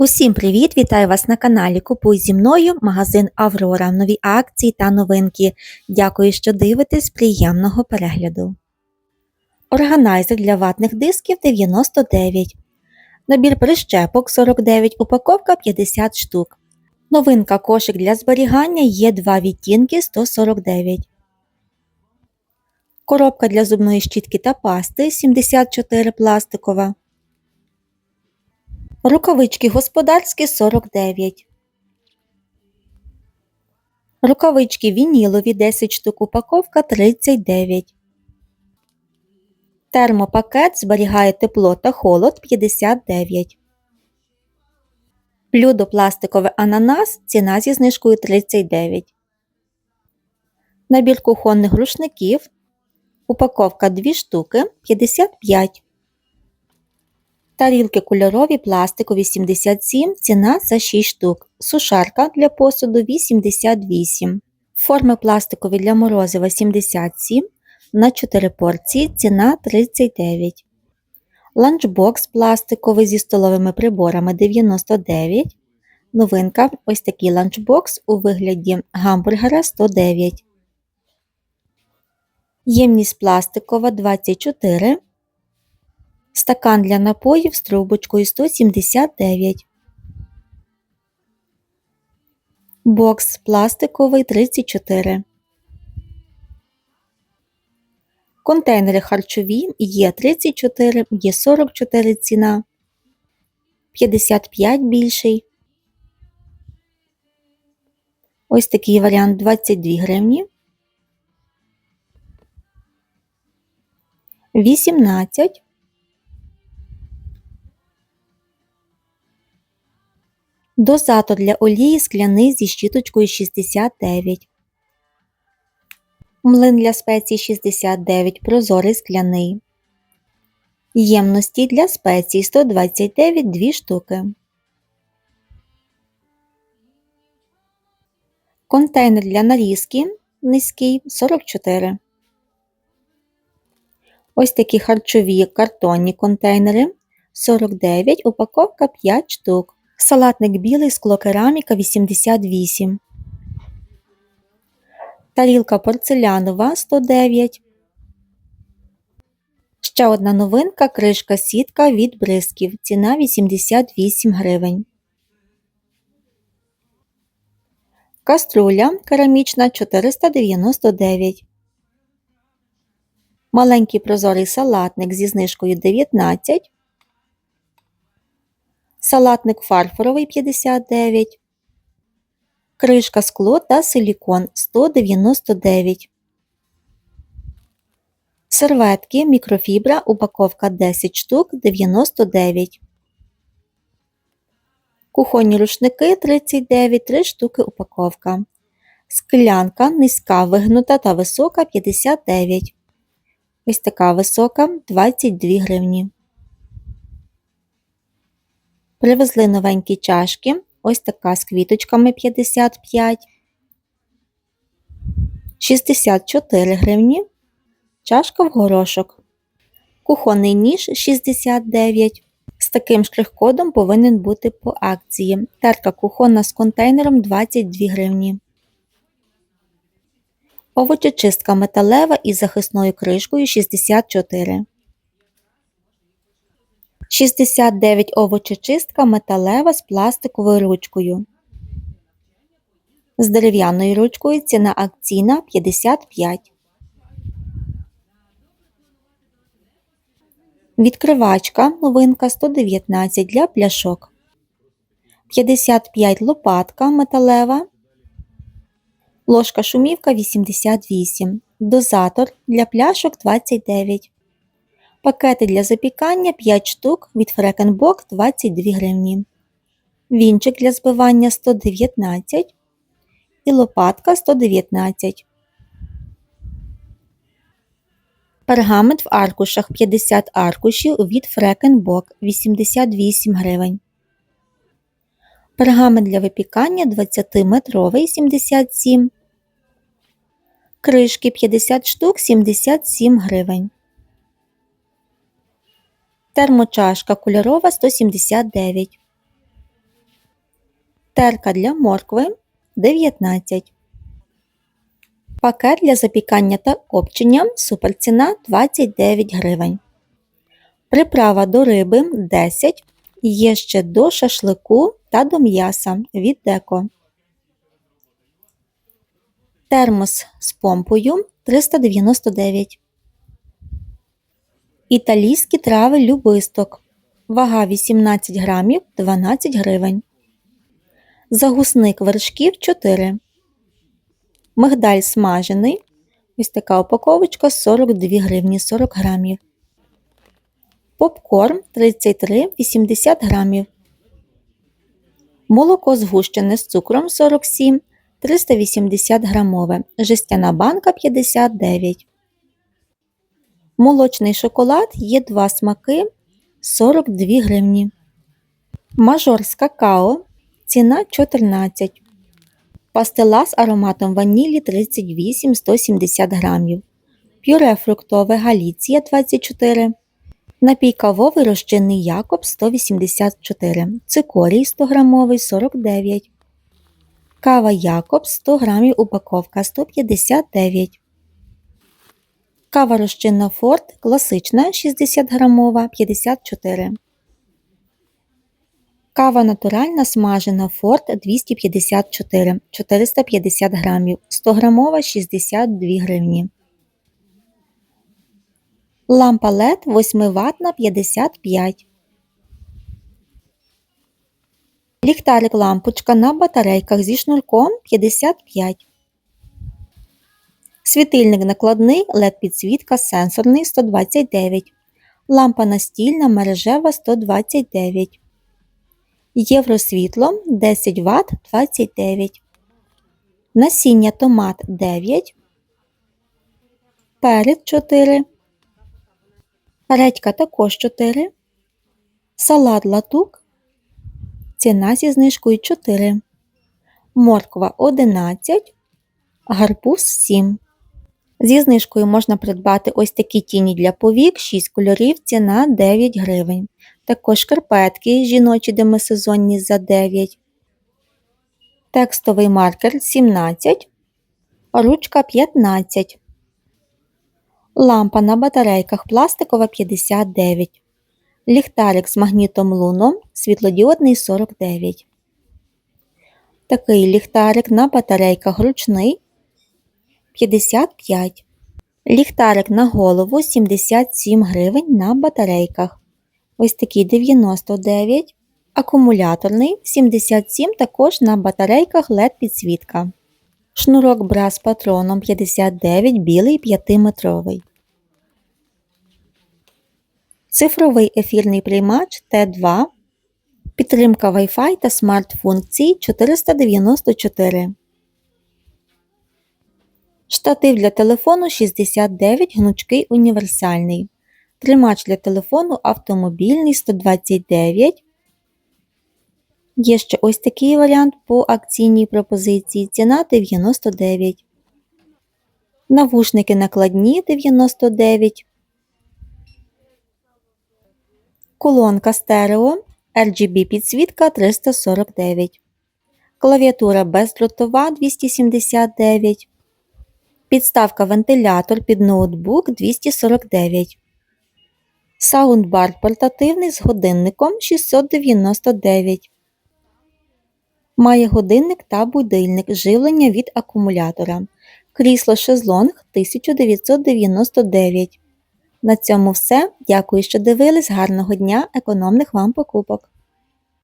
Усім привіт! Вітаю вас на каналі Купуй зі мною магазин Аврора. Нові акції та новинки. Дякую, що дивитесь. Приємного перегляду. Органайзер для ватних дисків 99. Набір прищепок 49, упаковка 50 штук. Новинка кошик для зберігання є 2 відтінки 149. Коробка для зубної щітки та пасти 74 пластикова. Рукавички господарські 49. Рукавички вінілові 10 штук упаковка 39. Термопакет зберігає тепло та холод 59. Блюдо пластикове ананас ціна зі знижкою 39. Набір кухонних рушників. Упаковка 2 штуки 55. Тарілки кольорові пластикові 77, ціна за 6 штук. Сушарка для посуду 88. Форми пластикові для морозива 77 на 4 порції, ціна 39. Ланчбокс пластиковий зі столовими приборами 99. Новинка ось такий ланчбокс у вигляді гамбургера 109. Ємність пластикова 24. Стакан для напоїв з трубочкою 179. Бокс пластиковий 34. Контейнери харчові є 34, є 44 ціна, 55 більший. Ось такий варіант 22 гривні. 18 Дозатор для олії скляний зі щіточкою 69. Млин для спецій 69. Прозорий скляний. Ємності для спецій 129 2 штуки. Контейнер для нарізки низький 44. Ось такі харчові картонні контейнери 49, упаковка 5 штук. Салатник білий склокераміка 88. Тарілка порцелянова 109. Ще одна новинка кришка сітка від бризків. Ціна 88 гривень. Каструля керамічна 499. Маленький прозорий салатник зі знижкою 19 салатник фарфоровий 59, кришка скло та силікон 199. Серветки мікрофібра упаковка 10 штук 99. Кухонні рушники 39 3 штуки упаковка. Склянка низька вигнута та висока 59. Ось така висока 22 гривні. Привезли новенькі чашки. Ось така з квіточками 55, 64 гривні. Чашка в горошок. Кухонний ніж 69. З таким штрих-кодом повинен бути по акції. Терка кухонна з контейнером 22 гривні. Овочечистка металева із захисною кришкою 64 69 овочечистка металева з пластиковою ручкою. З дерев'яною ручкою ціна акційна 55. Відкривачка новинка 119 для пляшок. 55 лопатка металева. Ложка шумівка 88. Дозатор для пляшок 29. Пакети для запікання 5 штук від Фрекенбок 22 гривні. Вінчик для збивання 119 і лопатка 119. Пергамент в аркушах 50 аркушів від Фрекенбок 88 гривень. Пергамент для випікання 20-метровий 77. Кришки 50 штук 77 гривень. Термочашка кольорова 179. терка для моркви 19. Пакет для запікання та копчення суперціна 29 гривень. Приправа до риби 10. Є ще до шашлику та до м'яса від деко. Термос з помпою 399. Італійські трави любисток. Вага 18 грамів 12 гривень. Загусник вершків 4. Мигдаль смажений. Ось така упаковочка 42 гривні 40 грамів. Попкорн 33,80 грамів. Молоко згущене з цукром 47 380 грамове. Жестяна банка 59. Молочний шоколад є два смаки 42 гривні. Мажор з какао. Ціна 14. Пастила з ароматом ванілі 38 170 грамів. Пюре фруктове Галіція 24. Напій кавовий розчинний Якоб 184. Цикорій 100 грамовий 49. Кава Якоб 100 грамів упаковка 159. Кава розчинна Форт класична 60 грамова 54. Кава натуральна смажена Форт 254 450 грамів 100 грамова 62 гривні. Лампа LED 8 ватна 55. Ліхтарик лампочка на батарейках зі шнурком 55. Світильник накладний LED підсвітка сенсорний 129. Лампа настільна мережева 129. Євросвітло 10 Вт 29. Насіння томат 9. Перець 4. Редька також 4. Салат латук. Ціна зі знижкою 4. Морква 11. Гарбуз 7. Зі знижкою можна придбати ось такі тіні для повік, 6 кольорів, ціна 9 гривень. Також шкарпетки жіночі демисезонні за 9. Текстовий маркер 17. Ручка 15. Лампа на батарейках пластикова 59. Ліхтарик з магнітом луном світлодіодний 49. Такий ліхтарик на батарейках ручний 55. Ліхтарик на голову 77 гривень на батарейках. Ось такий 99. Акумуляторний 77 також на батарейках LED підсвітка. Шнурок бра з патроном 59 білий 5-метровий. Цифровий ефірний приймач Т2. Підтримка Wi-Fi та смарт-функцій 494. Штатив для телефону 69 гнучкий універсальний. Тримач для телефону автомобільний 129. Є ще ось такий варіант по акційній пропозиції. Ціна 99. Навушники накладні 99. Колонка стерео RGB підсвітка 349. Клавіатура бездротова 279. Підставка вентилятор під ноутбук 249. Саундбар портативний з годинником 699. Має годинник та будильник живлення від акумулятора. Крісло шезлонг 1999. На цьому все. Дякую, що дивились. Гарного дня, економних вам покупок!